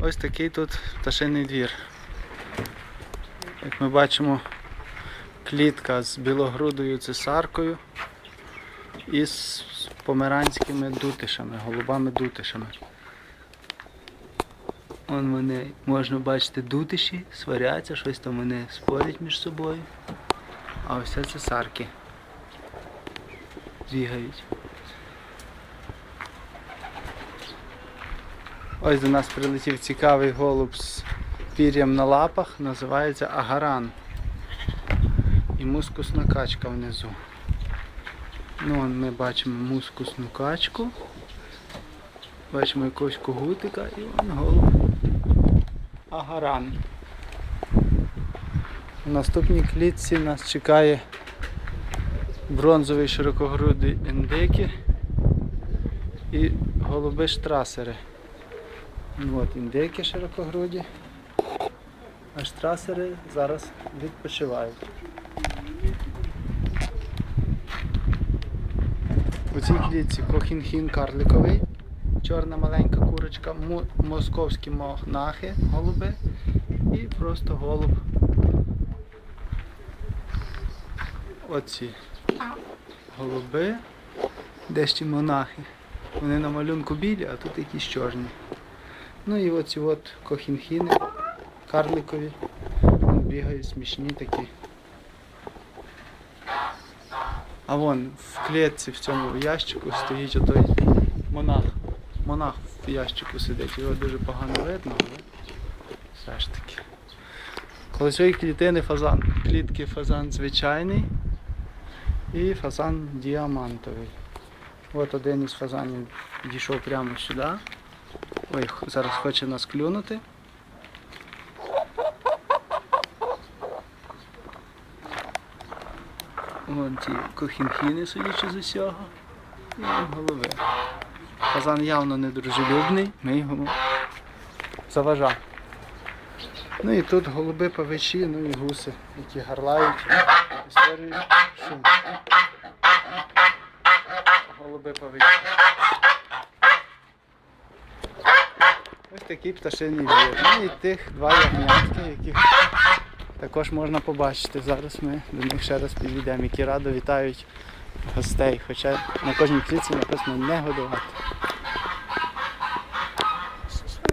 Ось такий тут пташиний двір. Як ми бачимо, клітка з білогрудою цесаркою і з померанськими дутишами, голубами-дутишами. Вон вони, можна бачити, дутиші, сваряться, щось там вони спорять між собою. А ось це цесарки. Бігають. Ось до нас прилетів цікавий голуб з пір'ям на лапах, називається агаран. І мускусна качка внизу. Ну, ми бачимо мускусну качку. Бачимо якогось когутика і вон голуб. Агаран. У наступній клітці нас чекає бронзовий широкогрудий індики і голуби штрасери. Ну, От індики широкогруді, а штрасери зараз відпочивають. У цій клітці кохінхін карликовий, чорна маленька курочка, московські монахи, голуби і просто голуб. Оці голуби, дещо монахи. Вони на малюнку білі, а тут якісь чорні. Ну і оці от кохінхіни, карликові, бігають смішні такі. А вон в клітці в цьому ящику стоїть отой монах. Монах в ящику сидить, його дуже погано видно, але все ж таки. Колесові клітини фазан. Клітки фазан звичайний і фазан діамантовий. От один із фазанів дійшов прямо сюди. Ой, зараз хоче нас клюнути. Вон ті кохінхіни, судячи з усього. І голови. Казан явно не дружелюбний, ми його заважаємо. Ну і тут голуби павичі, ну і гуси, які гарлають і створюють шум. Голуби павичі. Ось такий пташиний двір. Ну і тих два ягнятки, яких також можна побачити. Зараз ми до них ще раз підійдемо, які радо вітають гостей. Хоча на кожній клітці написано не годувати.